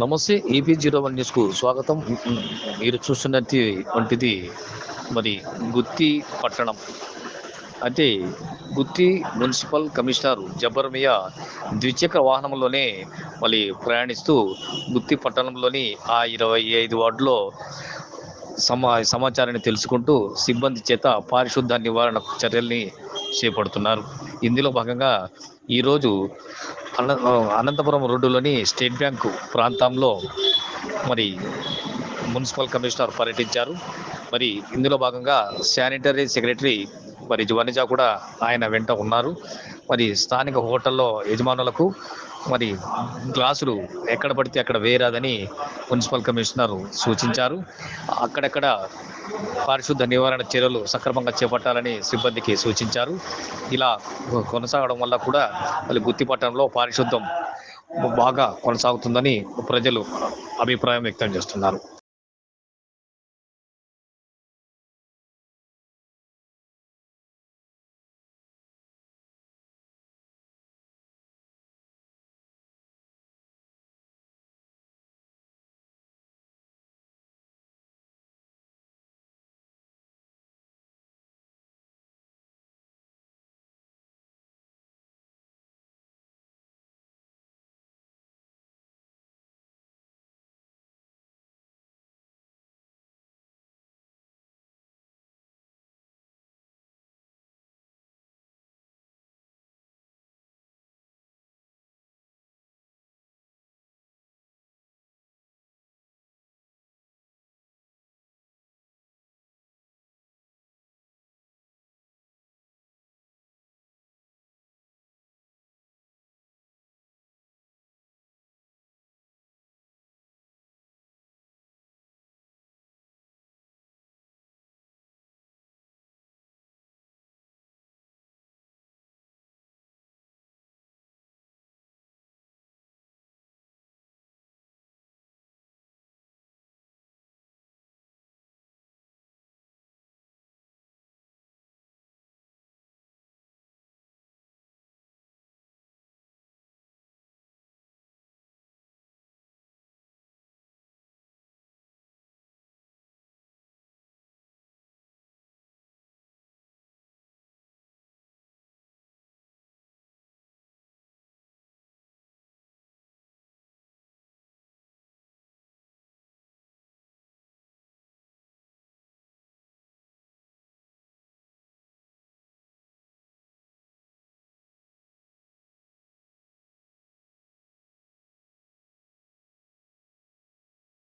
నమస్తే AP zero one న్యూస్కు స్వాగతం. మీరు చూస్తున్నది వంటిది మరి గుత్తి పట్టణం. అయితే గుత్తి మున్సిపల్ కమిషనర్ జబర్మియా ద్విచక్ర వాహనంలోనే మళ్ళీ ప్రయాణిస్తూ గుత్తి పట్టణంలోని ఆ ఇరవై ఐదు వార్డులో సమా సమాచారాన్ని తెలుసుకుంటూ సిబ్బంది చేత పారిశుద్ధ నివారణ చర్యల్ని చేపడుతున్నారు. ఇందులో భాగంగా ఈరోజు అనంతపురం రోడ్డులోని స్టేట్ బ్యాంకు ప్రాంతంలో మరి మున్సిపల్ కమిషనర్ పర్యటించారు. మరి ఇందులో భాగంగా శానిటరీ సెక్రటరీ మరి వనిజ కూడా ఆయన వెంట ఉన్నారు. మరి స్థానిక హోటల్లో యజమానులకు మరి గ్లాసులు ఎక్కడ పడితే అక్కడ వేయరాదని మున్సిపల్ కమిషనర్ సూచించారు. అక్కడక్కడ పారిశుద్ధ నివారణ చర్యలు సక్రమంగా చేపట్టాలని సిబ్బందికి సూచించారు. ఇలా కొనసాగడం వల్ల కూడా మళ్ళీ గుత్తిపట్టణంలో పారిశుద్ధం బాగా కొనసాగుతుందని ప్రజలు అభిప్రాయం వ్యక్తం చేస్తున్నారు.